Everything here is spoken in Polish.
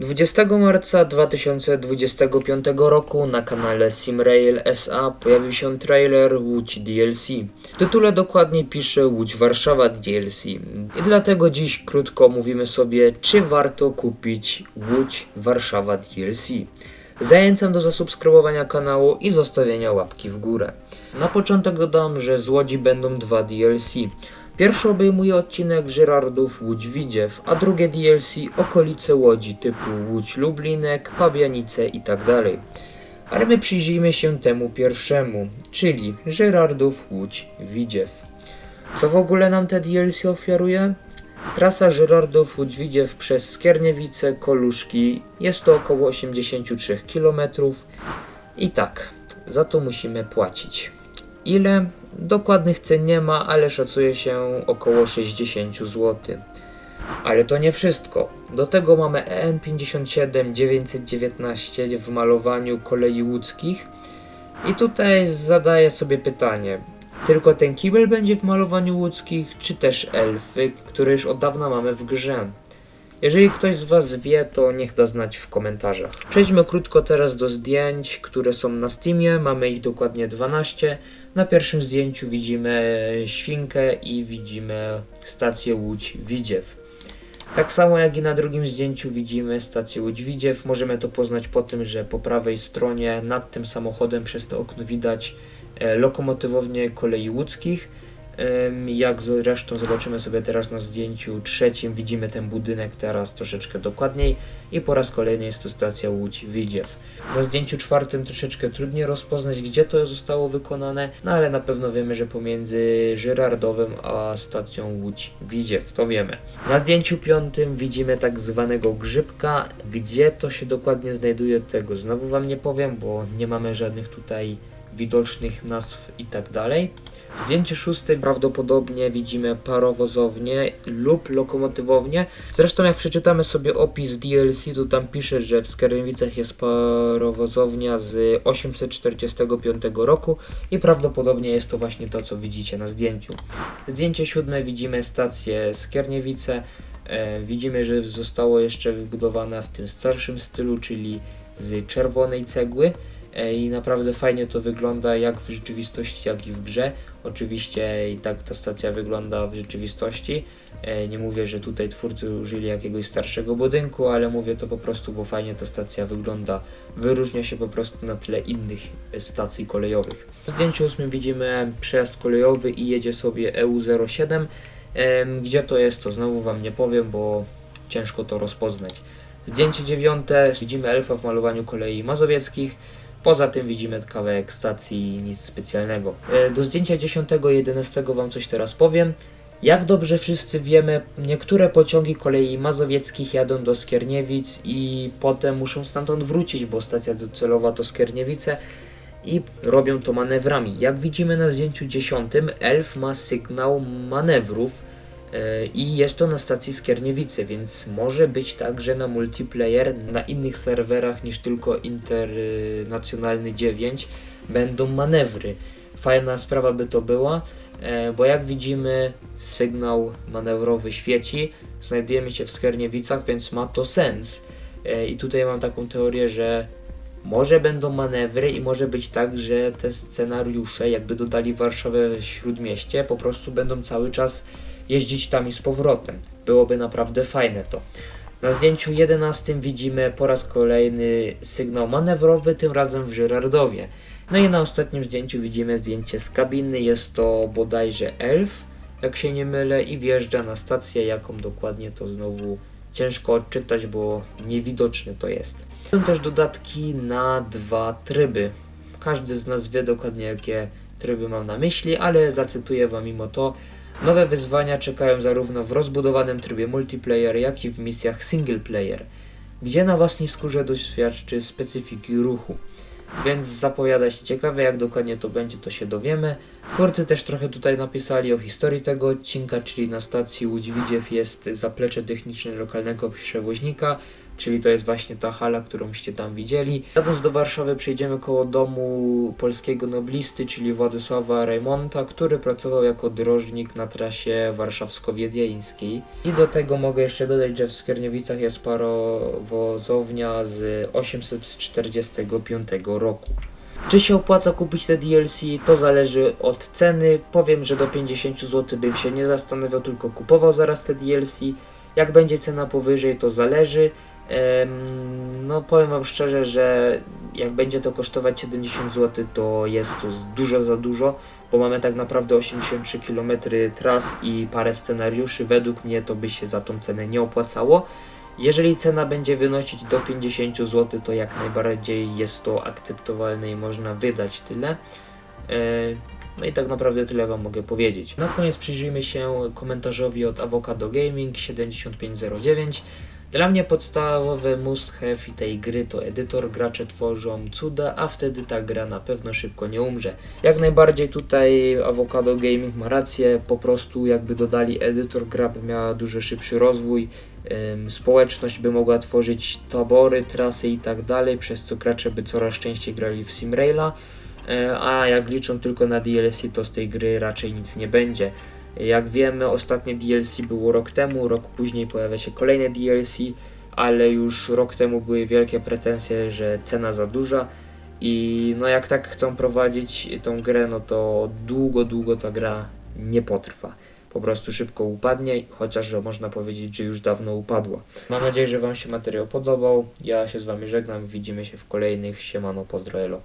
20 marca 2025 roku na kanale Simrail SA pojawił się trailer Łódź DLC. W tytule dokładnie pisze Łódź Warszawa DLC. I dlatego dziś krótko mówimy sobie, czy warto kupić Łódź Warszawa DLC. Zachęcam do zasubskrybowania kanału i zostawienia łapki w górę. Na początek dodam, że z Łodzi będą dwa DLC. Pierwszy obejmuje odcinek Żyrardów Łódź Widziew, a drugie DLC okolice Łodzi typu Łódź Lublinek, Pabianice itd. Ale my przyjrzyjmy się temu pierwszemu, czyli Żyrardów Łódź Widziew. Co w ogóle nam te DLC ofiaruje? Trasa Żyrardów Łódź Widziew przez Skierniewice, Koluszki jest to około 83 km. I tak, za to musimy płacić. Ile? Dokładnych cen nie ma, ale szacuje się około 60 zł. Ale to nie wszystko. Do tego mamy E EN57 919 w malowaniu kolei łódzkich. I tutaj zadaję sobie pytanie. Tylko ten kibel będzie w malowaniu łódzkich, czy też elfy, które już od dawna mamy w grze? Jeżeli ktoś z Was wie, to niech da znać w komentarzach. Przejdźmy krótko teraz do zdjęć, które są na Steamie. Mamy ich dokładnie 12. Na pierwszym zdjęciu widzimy świnkę i widzimy stację Łódź Widziew. Tak samo jak i na drugim zdjęciu widzimy stację Łódź Widziew. Możemy to poznać po tym, że po prawej stronie nad tym samochodem przez to okno widać e, lokomotywownię kolei łódzkich. Jak zresztą zobaczymy sobie teraz na zdjęciu trzecim, widzimy ten budynek teraz troszeczkę dokładniej i po raz kolejny jest to stacja Łódź Widziew. Na zdjęciu czwartym troszeczkę trudniej rozpoznać, gdzie to zostało wykonane, no ale na pewno wiemy, że pomiędzy Żyrardowem a stacją Łódź Widziew, to wiemy. Na zdjęciu piątym widzimy tak zwanego grzybka, gdzie to się dokładnie znajduje, tego znowu Wam nie powiem, bo nie mamy żadnych tutaj widocznych nazw i tak zdjęciu szóstym prawdopodobnie widzimy parowozownię lub lokomotywownię. Zresztą jak przeczytamy sobie opis DLC, to tam pisze, że w Skierniewicach jest parowozownia z 845 roku i prawdopodobnie jest to właśnie to, co widzicie na zdjęciu. Zdjęcie siódme widzimy stację Skierniewice. E, widzimy, że zostało jeszcze wybudowane w tym starszym stylu, czyli z czerwonej cegły. E, I naprawdę fajnie to wygląda jak w rzeczywistości, jak i w grze. Oczywiście i tak ta stacja wygląda w rzeczywistości. E, Nie mówię, że tutaj twórcy użyli jakiegoś starszego budynku, ale mówię to po prostu, bo fajnie ta stacja wygląda. Wyróżnia się po prostu na tle innych stacji kolejowych. W zdjęciu ósmym widzimy przejazd kolejowy i jedzie sobie EU07. Em, Gdzie to jest, to znowu Wam nie powiem, bo ciężko to rozpoznać. Zdjęcie dziewiąte, widzimy elfa w malowaniu kolei mazowieckich. Poza tym widzimy kawałek stacji, nic specjalnego. E, Do zdjęcia 10 11 Wam coś teraz powiem. Jak dobrze wszyscy wiemy, niektóre pociągi kolei mazowieckich jadą do Skierniewic i potem muszą stamtąd wrócić, bo stacja docelowa to Skierniewice i robią to manewrami. Jak widzimy na zdjęciu 10, elf ma sygnał manewrów i jest to na stacji Skierniewice, więc może być tak, że na multiplayer na innych serwerach niż tylko Internacjonalny 9 będą manewry. Fajna sprawa by to była, e, bo jak widzimy sygnał manewrowy świeci, znajdujemy się w Skierniewicach, więc ma to sens. E, I tutaj mam taką teorię, że może będą manewry i może być tak, że te scenariusze, jakby dodali Warszawę Śródmieście, po prostu będą cały czas jeździć tam i z powrotem. Byłoby naprawdę fajne to. Na zdjęciu 11 widzimy po raz kolejny sygnał manewrowy, tym razem w Żyrardowie. No i na ostatnim zdjęciu widzimy zdjęcie z kabiny, jest to bodajże elf, jak się nie mylę, i wjeżdża na stację, jaką dokładnie to znowu ciężko odczytać, bo niewidoczny to jest. Są też dodatki na dwa tryby. Każdy z nas wie dokładnie jakie tryby mam na myśli, ale zacytuję Wam mimo to. Nowe wyzwania czekają zarówno w rozbudowanym trybie multiplayer, jak i w misjach single player, gdzie na własnej skórze doświadczy specyfiki ruchu. Więc zapowiada się ciekawe, jak dokładnie to będzie, to się dowiemy. Twórcy też trochę tutaj napisali o historii tego odcinka, czyli na stacji Łódź Widziew jest zaplecze techniczne lokalnego przewoźnika, czyli to jest właśnie ta hala, którąście tam widzieli. Jadąc do Warszawy przejdziemy koło domu polskiego noblisty, czyli Władysława Rejmonta, który pracował jako drożnik na trasie warszawsko-wiedeńskiej. I do tego mogę jeszcze dodać, że w Skierniewicach jest parowozownia z 845 roku. Czy się opłaca kupić te DLC? To zależy od ceny. Powiem, że do 50 zł bym się nie zastanawiał, tylko kupował zaraz te DLC. Jak będzie cena powyżej, to zależy. No powiem Wam szczerze, że jak będzie to kosztować 70 zł, to jest to dużo za dużo, bo mamy tak naprawdę 83 km tras i parę scenariuszy. Według mnie to by się za tą cenę nie opłacało. Jeżeli cena będzie wynosić do 50 zł, to jak najbardziej jest to akceptowalne i można wydać tyle. E, No i tak naprawdę tyle Wam mogę powiedzieć. Na koniec przyjrzyjmy się komentarzowi od Avocado Gaming 7509. Dla mnie podstawowe must have i tej gry to edytor, gracze tworzą cuda, a wtedy ta gra na pewno szybko nie umrze. Jak najbardziej tutaj Avocado Gaming ma rację, po prostu jakby dodali edytor, gra by miała dużo szybszy rozwój, społeczność by mogła tworzyć tabory, trasy i tak dalej, przez co gracze by coraz częściej grali w Simraila, e, a jak liczą tylko na DLC, to z tej gry raczej nic nie będzie. Jak wiemy, ostatnie DLC było rok temu, rok później pojawia się kolejne DLC, ale już rok temu były wielkie pretensje, że cena za duża i no jak tak chcą prowadzić tą grę, no to długo, długo ta gra nie potrwa. Po prostu szybko upadnie, chociaż można powiedzieć, że już dawno upadła. Mam nadzieję, że Wam się materiał podobał. Ja się z Wami żegnam, widzimy się w kolejnych. Siemano, pozdro, elo.